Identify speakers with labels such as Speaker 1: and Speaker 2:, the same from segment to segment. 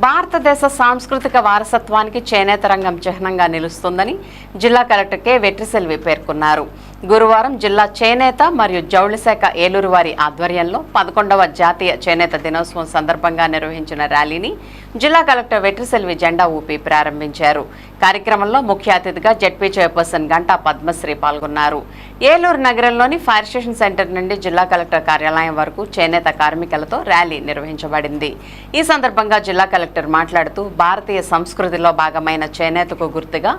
Speaker 1: భారతదేశ సాంస్కృతిక వారసత్వానికి చేనేత రంగం చిహ్నంగా నిలుస్తుందని జిల్లా కలెక్టర్ కె. వెట్రిసెల్వి పేర్కొన్నారు. గురువారం జిల్లా చేనేత మరియు జౌళి శాఖ ఏలూరు వారి ఆధ్వర్యంలో పదకొండవ జాతీయ చేనేత దినోత్సవం సందర్భంగా నిర్వహించిన ర్యాలీని జిల్లా కలెక్టర్ వెట్రిసెల్వి జెండా ఊపి ప్రారంభించారు. కార్యక్రమంలో ముఖ్య అతిథిగా జెడ్పీ చైర్పర్సన్ గంటా పద్మశ్రీ పాల్గొన్నారు. ఏలూరు నగరంలోని ఫైర్ స్టేషన్ సెంటర్ నుండి జిల్లా కలెక్టర్ కార్యాలయం వరకు చేనేత కార్మికులతో ర్యాలీ నిర్వహించబడింది. ఈ సందర్భంగా జిల్లా కలెక్టర్ మాట్లాడుతూ భారతీయ సంస్కృతిలో భాగమైన చేనేతకు గుర్తుగా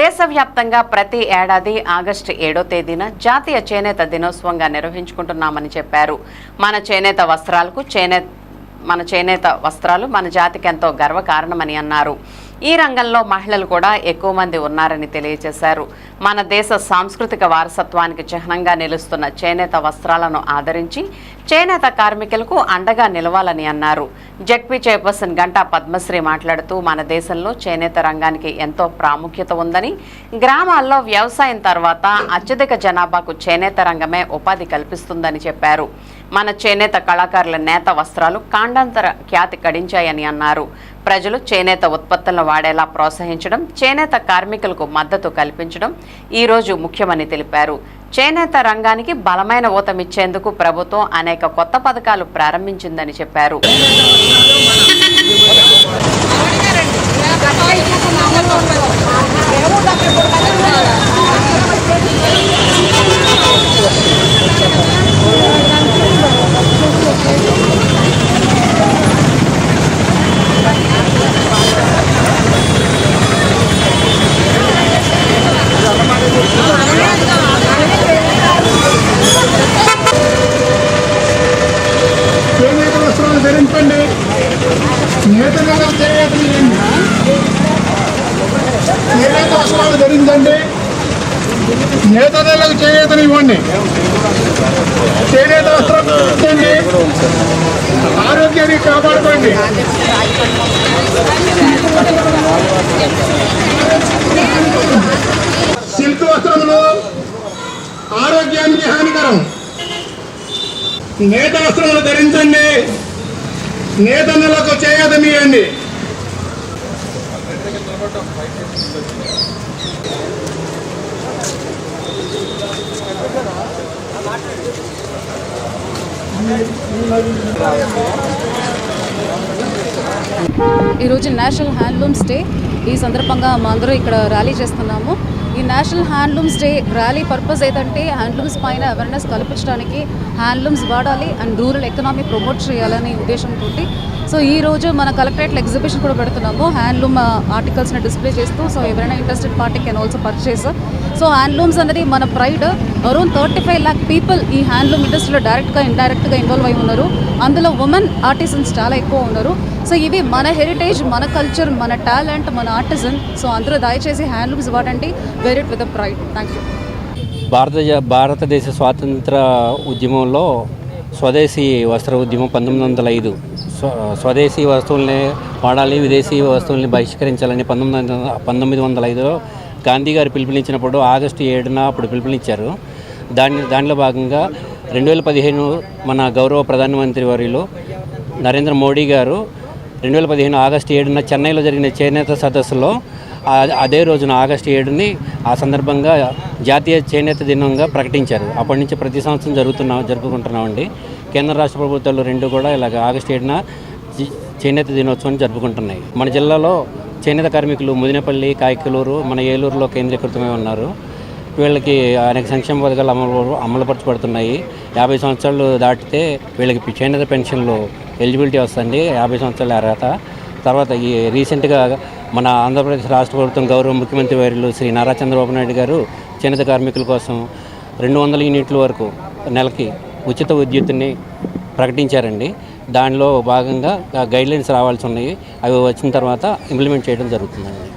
Speaker 1: దేశవ్యాప్తంగా ప్రతి ఏడాది ఆగస్టు ఏడో తేదీన జాతీయ చేనేత దినోత్సవంగా నిర్వహించుకుంటున్నామని చెప్పారు. మన చేనేత వస్త్రాలకు చేనేత మన చేనేత వస్త్రాలు మన జాతికి ఎంతో గర్వకారణమని అన్నారు. ఈ రంగంలో మహిళలు కూడా ఎక్కువ మంది ఉన్నారని తెలియజేశారు. మన దేశ సాంస్కృతిక వారసత్వానికి చిహ్నంగా నిలుస్తున్న చేనేత వస్త్రాలను ఆదరించి చేనేత కార్మికులకు అండగా నిలవాలని అన్నారు. జడ్పీ చైర్పర్సన్ గంటా పద్మశ్రీ మాట్లాడుతూ మన దేశంలో చేనేత రంగానికి ఎంతో ప్రాముఖ్యత ఉందని గ్రామాల్లో వ్యవసాయం తర్వాత అత్యధిక జనాభాకు చేనేత రంగమే ఉపాధి కల్పిస్తుందని చెప్పారు. మన చేనేత కళాకారుల నేత వస్త్రాలు కాండాంతర ఖ్యాతి గడించాయని అన్నారు. ప్రజలు చేనేత ఉత్పత్తులను వాడేలా ప్రోత్సహించడం చేనేత కార్మికులకు మద్దతు కల్పించడం ఈరోజు ముఖ్యమని తెలిపారు. చేనేత రంగానికి బలమైన ఊతమిచ్చేందుకు ప్రభుత్వం అనేక కొత్త పథకాలు ప్రారంభించిందని చెప్పారు
Speaker 2: చేనేత వస్త్రాలు ధరించండి నేత నెలకు చేనేత ఇవ్వండి. చేనేత వస్త్రాలు ధరించండి నేత నెలకు చేనేతను ఇవ్వండి చేనేత ఆరోగ్యాన్ని కాపాడుకోండి సిల్క్ వస్త్రములు ఆరోగ్యానికి హానికరం. నేత వస్త్రములు ధరించండి. నేతన్నలకు చేయదనియండి.
Speaker 3: ఈరోజు నేషనల్ హ్యాండ్లూమ్స్ డే. ఈ సందర్భంగా మా అందరూ ఇక్కడ ర్యాలీ చేస్తున్నాము. ఈ national handlooms day rally purpose ఏంటంటే హ్యాండ్లూమ్స్ పైన అవేర్నెస్ కల్పించడానికి హ్యాండ్లూమ్స్ వాడాలి అండ్ రూరల్ ఎకనామీ ప్రమోట్ చేయాలనే ఉద్దేశంతో. సో ఈ రోజు మన కలెక్టరేట్లో ఎగ్జిబిషన్ కూడా పెడుతున్నాము. హ్యాండ్లూమ్ ఆర్టికల్స్ని డిస్ప్లే చేస్తూ. సో ఎవరైనా interested party can also purchase so handlooms అనేది మన pride around thirty five lakh people ఈ హ్యాండ్లూమ్ ఇండస్ట్రీలో డైరెక్ట్గా ఇండైరెక్ట్గా ఇన్వాల్వ్ అయి ఉన్నారు. అందులో ఉమెన్ ఆర్టిజన్స్ చాలా ఎక్కువ ఉన్నారు. సో ఇవి మన హెరిటేజ్ మన కల్చర్ మన టాలెంట్ మన ఆర్టిజన్ సో అందరూ దయచేసి హ్యాండ్లూమ్స్ వాడండి wear it with pride thank you
Speaker 4: భారత భారతదేశ స్వాతంత్ర ఉద్యమంలో స్వదేశీ వస్త్ర ఉద్యమం పంతొమ్మిది వందల ఐదు. స్వదేశీ వస్తువుల్ని వాడాలి విదేశీ వస్తువుల్ని బహిష్కరించాలని పంతొమ్మిది వందల పంతొమ్మిది వందల ఐదులో గాంధీ గారు పిలుపునిచ్చినప్పుడు ఆగస్టు ఏడున అప్పుడు పిలుపునిచ్చారు. దాని దానిలో భాగంగా రెండు వేల పదిహేను మన గౌరవ ప్రధానమంత్రి వారిలో నరేంద్ర మోడీ గారు రెండు వేల పదిహేను ఆగస్టు ఏడున చెన్నైలో జరిగిన చేనేత సదస్సులో అదే రోజున ఆగస్టు ఏడుని ఆ సందర్భంగా జాతీయ చేనేత దినంగా ప్రకటించారు. అప్పటి నుంచి ప్రతి సంవత్సరం జరుగుతున్నా జరుపుకుంటున్నామండి. కేంద్ర రాష్ట్ర ప్రభుత్వాలు రెండు కూడా ఇలాగ ఆగస్టు ఏడున చేనేత దినోత్సవాన్ని జరుపుకుంటున్నాయి. మన జిల్లాలో చేనేత కార్మికులు ముదినపల్లి కాయకలూరు మన ఏలూరులో కేంద్రీకృతమై ఉన్నారు. వీళ్ళకి అనేక సంక్షేమ పథకాలు అమలు అమలుపరచబడుతున్నాయి. యాభై సంవత్సరాలు దాటితే వీళ్ళకి చేనేత పెన్షన్లు ఎలిజిబిలిటీ వస్తుంది. యాభై సంవత్సరాల అర్హత. తర్వాత ఈ రీసెంట్గా మన ఆంధ్రప్రదేశ్ రాష్ట్ర ప్రభుత్వం గౌరవ ముఖ్యమంత్రి వర్యులు శ్రీ నారా చంద్రబాబు నాయుడు గారు చేనేత కార్మికుల కోసం రెండు వందల యూనిట్ల వరకు నెలకి ఉచిత విద్యుత్ని ప్రకటించారండి. దానిలో భాగంగా గైడ్లైన్స్ రావాల్సి ఉన్నాయి. అవి వచ్చిన తర్వాత ఇంప్లిమెంట్ చేయడం జరుగుతుందండి.